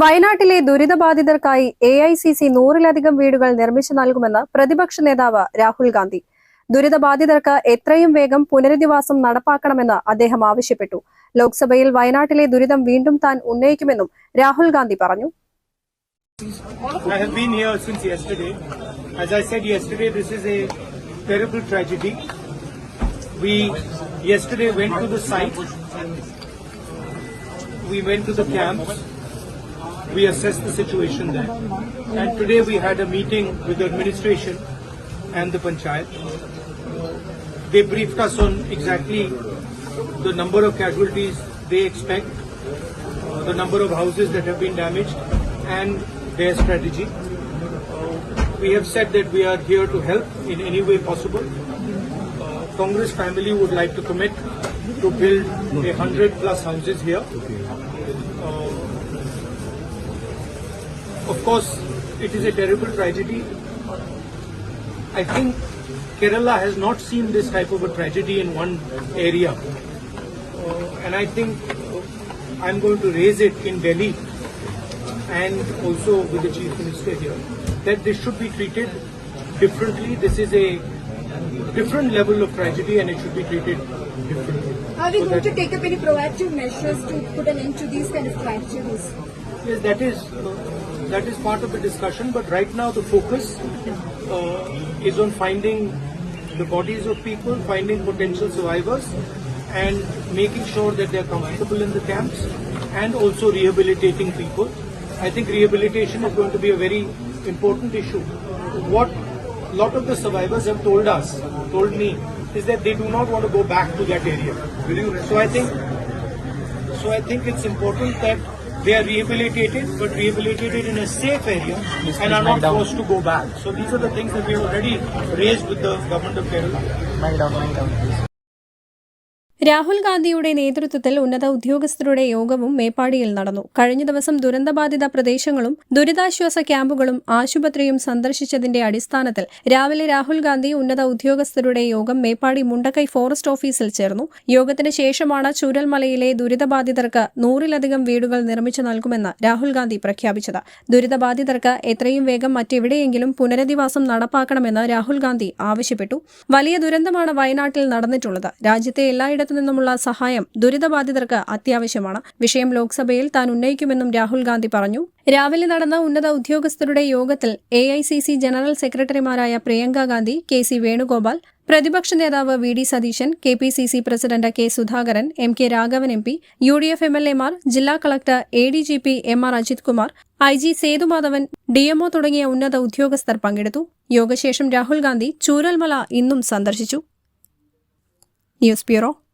വയനാട്ടിലെ ദുരിതബാധിതർക്കായി A I C C നൂറിലധികം വീടുകൾ നിർമ്മിച്ചു നൽകുമെന്ന് പ്രതിപക്ഷ നേതാവ് രാഹുൽ ഗാന്ധി. ദുരിതബാധിതർക്ക് എത്രയും വേഗം പുനരധിവാസം നടപ്പാക്കണമെന്ന് അദ്ദേഹം ആവശ്യപ്പെട്ടു. ലോക്സഭയിൽ വയനാട്ടിലെ ദുരിതം വീണ്ടും താൻ ഉന്നയിക്കുമെന്നും രാഹുൽ ഗാന്ധി പറഞ്ഞു. We went to the camps. We assessed the situation there. And today we had a meeting with the administration and the panchayat. They briefed us on exactly the number of casualties they expect, the number of houses that have been damaged, and their strategy. We have said that we are here to help in any way possible. Uh, Congress family would like to commit to build a hundred plus houses here. Uh, of course, it is a terrible tragedy. I think Kerala has not seen this type of a tragedy in one area. Uh, and I think I'm going to raise it in Delhi and also with the Chief Minister here that this should be treated differently. This is a different level of tragedy and it should be treated differently. Are we So going to take up any proactive measures to put an end to these kind of tragedies? Yes, that is uh, that is part of the discussion. But right now, the focus uh, is on finding the bodies of people, finding potential survivors, and making sure that they are comfortable in the camps, and also rehabilitating people. I think rehabilitation is going to be a very important issue. What a lot of the survivors have told us, told me, is that they do not want to go back to that area. So I think so I think it's important that they are rehabilitated, but rehabilitated in a safe area and are not forced to go back. So these are the things that we have already raised with the government of Kerala. Rahul ഗാന്ധിയുടെ നേതൃത്വത്തിൽ ഉന്നത ഉദ്യോഗസ്ഥരുടെ യോഗവും മേപ്പാടിയിൽ നടന്നു. കഴിഞ്ഞ ദിവസം ദുരന്തബാധിത പ്രദേശങ്ങളും ദുരിതാശ്വാസ ക്യാമ്പുകളും ആശുപത്രിയും സന്ദർശിച്ചതിന്റെ അടിസ്ഥാനത്തിൽ രാവിലെ രാഹുൽ ഗാന്ധി ഉന്നത ഉദ്യോഗസ്ഥരുടെ യോഗം മേപ്പാടി മുണ്ടക്കൈ ഫോറസ്റ്റ് ഓഫീസിൽ ചേർന്നു. യോഗത്തിന് ശേഷമാണ് ചൂരൽമലയിലെ ദുരിതബാധിതർക്ക് നൂറിലധികം വീടുകൾ നിർമ്മിച്ചു നൽകുമെന്ന് രാഹുൽ ഗാന്ധി പ്രഖ്യാപിച്ചത്. ദുരിതബാധിതർക്ക് എത്രയും വേഗം മറ്റെവിടെയെങ്കിലും പുനരധിവാസം നടപ്പാക്കണമെന്ന് രാഹുൽ ഗാന്ധി ആവശ്യപ്പെട്ടു. വലിയ ദുരന്തമാണ് വയനാട്ടിൽ നടന്നിട്ടുള്ളത്. രാജ്യത്തെ എല്ലായിടത്തു നിന്നുമുള്ള സഹായം ദുരിതബാധിതർക്ക് അത്യാവശ്യമാണ്. വിഷയം ലോക്സഭയിൽ താൻ ഉന്നയിക്കുമെന്നും രാഹുൽ ഗാന്ധി പറഞ്ഞു. രാവിലെ നടന്ന ഉന്നത ഉദ്യോഗസ്ഥരുടെ യോഗത്തിൽ എ ജനറൽ സെക്രട്ടറിമാരായ പ്രിയങ്ക ഗാന്ധി കെ സി വേണുഗോപാൽ പ്രതിപക്ഷ നേതാവ് V D Satheesan K P C C president K Sudhakaran M K Raghavan M P U D F M L എമാർ ജില്ലാ collector A D G P M R Ajith Kumar I G Sethumadhavan DMO തുടങ്ങിയ ഉന്നത ഉദ്യോഗസ്ഥർ പങ്കെടുത്തു. യോഗശേഷം രാഹുൽ ഗാന്ധി ചൂരൽമല ഇന്നും സന്ദർശിച്ചു. News bureau